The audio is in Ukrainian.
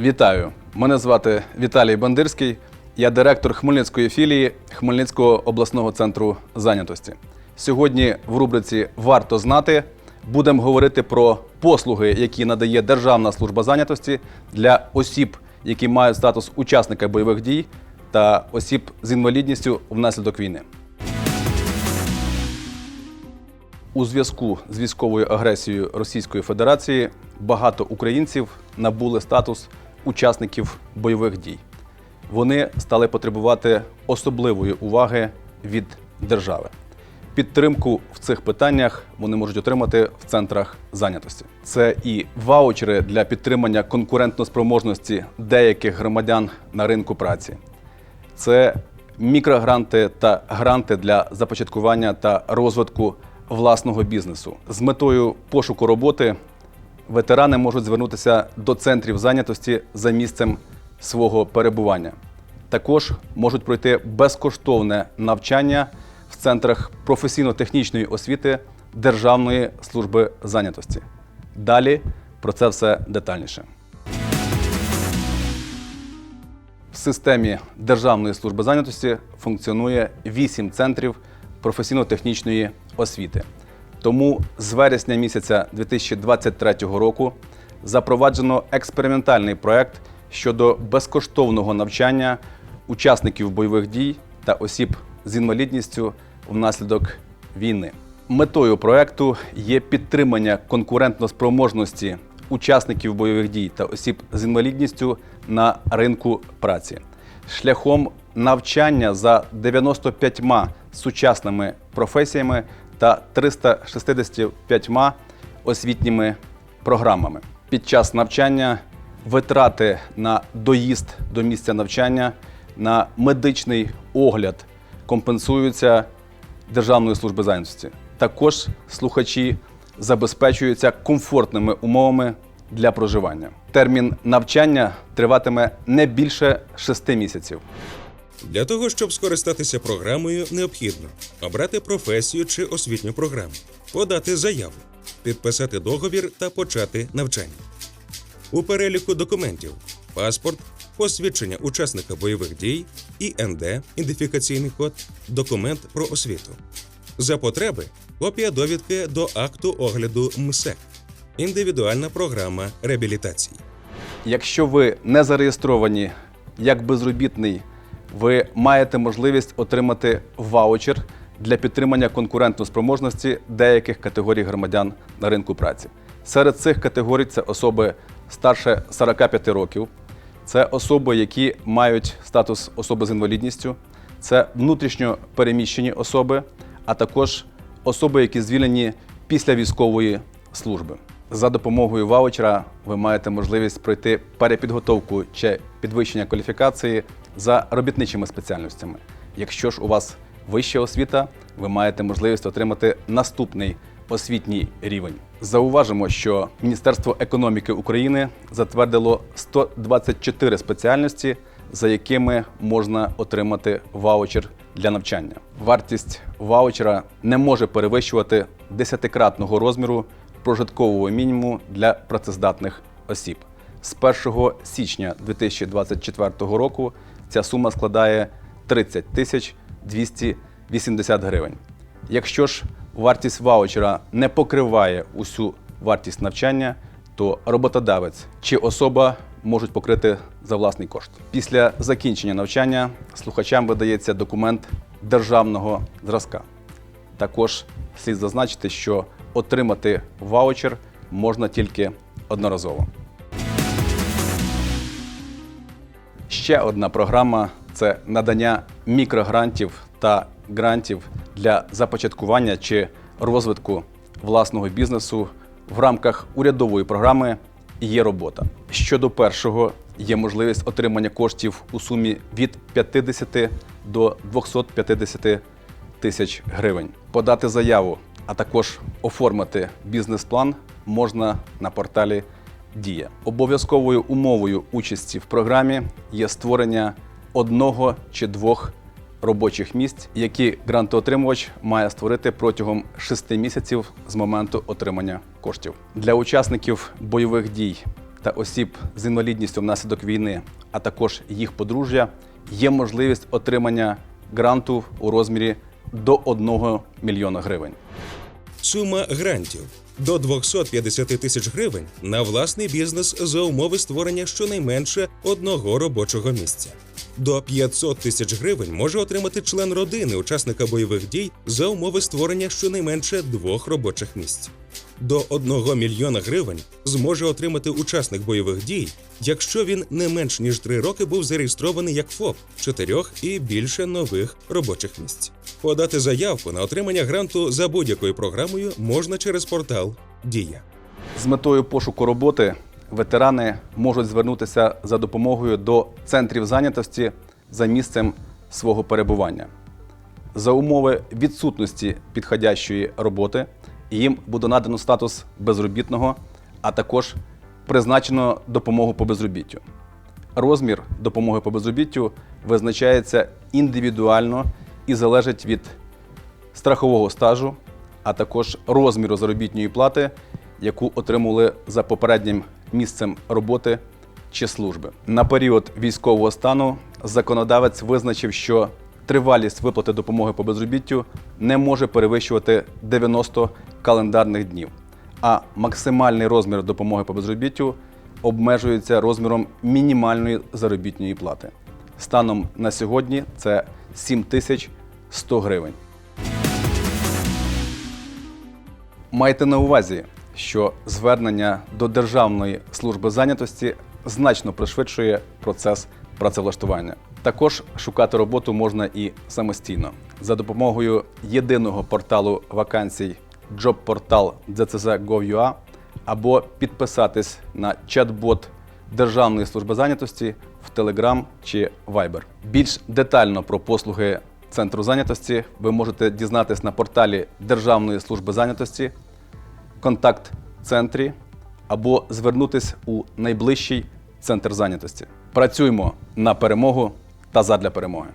Вітаю! Мене звати Віталій Бандирський. Я директор Хмельницької філії Хмельницького обласного центру зайнятості. Сьогодні в рубриці Варто знати будемо говорити про послуги, які надає Державна служба зайнятості для осіб, які мають статус учасника бойових дій та осіб з інвалідністю внаслідок війни. У зв'язку з військовою агресією Російської Федерації багато українців набули статус учасників бойових дій. Вони стали потребувати особливої уваги від держави. Підтримку в цих питаннях вони можуть отримати в центрах зайнятості. Це і ваучери для підтримання конкурентноспроможності деяких громадян на ринку праці. Це мікрогранти та гранти для започаткування та розвитку власного бізнесу. З метою пошуку роботи ветерани можуть звернутися до центрів зайнятості за місцем свого перебування. Також можуть пройти безкоштовне навчання в центрах професійно-технічної освіти Державної служби зайнятості. Далі про це все детальніше. В системі Державної служби зайнятості функціонує 8 центрів професійно-технічної освіти. Тому з вересня місяця 2023 року запроваджено експериментальний проект щодо безкоштовного навчання учасників бойових дій та осіб з інвалідністю внаслідок війни. Метою проекту є підтримання конкурентноспроможності учасників бойових дій та осіб з інвалідністю на ринку праці шляхом навчання за 95 сучасними професіями та 365 освітніми програмами. Під час навчання витрати на доїзд до місця навчання, на медичний огляд компенсуються Державної служби зайнятості. Також слухачі забезпечуються комфортними умовами для проживання. Термін навчання триватиме не більше 6 місяців. Для того, щоб скористатися програмою, необхідно обрати професію чи освітню програму, подати заяву, підписати договір та почати навчання. У переліку документів паспорт, посвідчення учасника бойових дій, ІНД, ідентифікаційний код, документ про освіту. За потреби копія довідки до акту огляду МСЕК, індивідуальна програма реабілітації. Якщо ви не зареєстровані як безробітний, ви маєте можливість отримати ваучер для підтримання конкурентоспроможності деяких категорій громадян на ринку праці. Серед цих категорій це особи старше 45 років, це особи, які мають статус особи з інвалідністю, це внутрішньо переміщені особи, а також особи, які звільнені після військової служби. За допомогою ваучера ви маєте можливість пройти перепідготовку чи підвищення кваліфікації за робітничими спеціальностями. Якщо ж у вас вища освіта, ви маєте можливість отримати наступний освітній рівень. Зауважимо, що Міністерство економіки України затвердило 124 спеціальності, за якими можна отримати ваучер для навчання. Вартість ваучера не може перевищувати десятикратного розміру прожиткового мінімуму для працездатних осіб. З 1 січня 2024 року ця сума складає 30 тисяч 280 гривень. Якщо ж вартість ваучера не покриває усю вартість навчання, то роботодавець чи особа можуть покрити за власний кошт. Після закінчення навчання слухачам видається документ державного зразка. Також слід зазначити, що отримати ваучер можна тільки одноразово. Ще одна програма це надання мікрогрантів та грантів для започаткування чи розвитку власного бізнесу в рамках урядової програми Є робота. Щодо першого, є можливість отримання коштів у сумі від 50 до 250 тисяч гривень. Подати заяву, а також оформити бізнес-план можна на порталі Дія. Обов'язковою умовою участі в програмі є створення одного чи двох робочих місць, які грантоотримувач має створити протягом 6 місяців з моменту отримання коштів. Для учасників бойових дій та осіб з інвалідністю внаслідок війни, а також їх подружжя, є можливість отримання гранту у розмірі до 1 мільйона гривень. Сума грантів до 250 тисяч гривень на власний бізнес за умови створення щонайменше одного робочого місця. До 500 тисяч гривень може отримати член родини учасника бойових дій за умови створення щонайменше двох робочих місць. До 1 мільйона гривень зможе отримати учасник бойових дій, якщо він не менш ніж 3 роки був зареєстрований як ФОП чотирьох і більше нових робочих місць. Подати заявку на отримання гранту за будь-якою програмою можна через портал Дія. З метою пошуку роботи ветерани можуть звернутися за допомогою до центрів зайнятості за місцем свого перебування. За умови відсутності підходящої роботи їм буде надано статус безробітного, а також призначено допомогу по безробіттю. Розмір допомоги по безробіттю визначається індивідуально і залежить від страхового стажу, а також розміру заробітної плати, яку отримували за попереднім місцем роботи чи служби. На період військового стану законодавець визначив, що тривалість виплати допомоги по безробіттю не може перевищувати 90 календарних днів, а максимальний розмір допомоги по безробіттю обмежується розміром мінімальної заробітної плати. Станом на сьогодні це 7100 гривень. Майте на увазі, що звернення до Державної служби зайнятості значно пришвидшує процес працевлаштування. Також шукати роботу можна і самостійно за допомогою єдиного порталу вакансій JobPortal DCZ.gov.ua або підписатись на чат-бот Державної служби зайнятості в Telegram чи Viber. Більш детально про послуги центру зайнятості ви можете дізнатись на порталі Державної служби зайнятості, контакт-центрі або звернутись у найближчий центр зайнятості. Працюємо на перемогу та задля перемоги.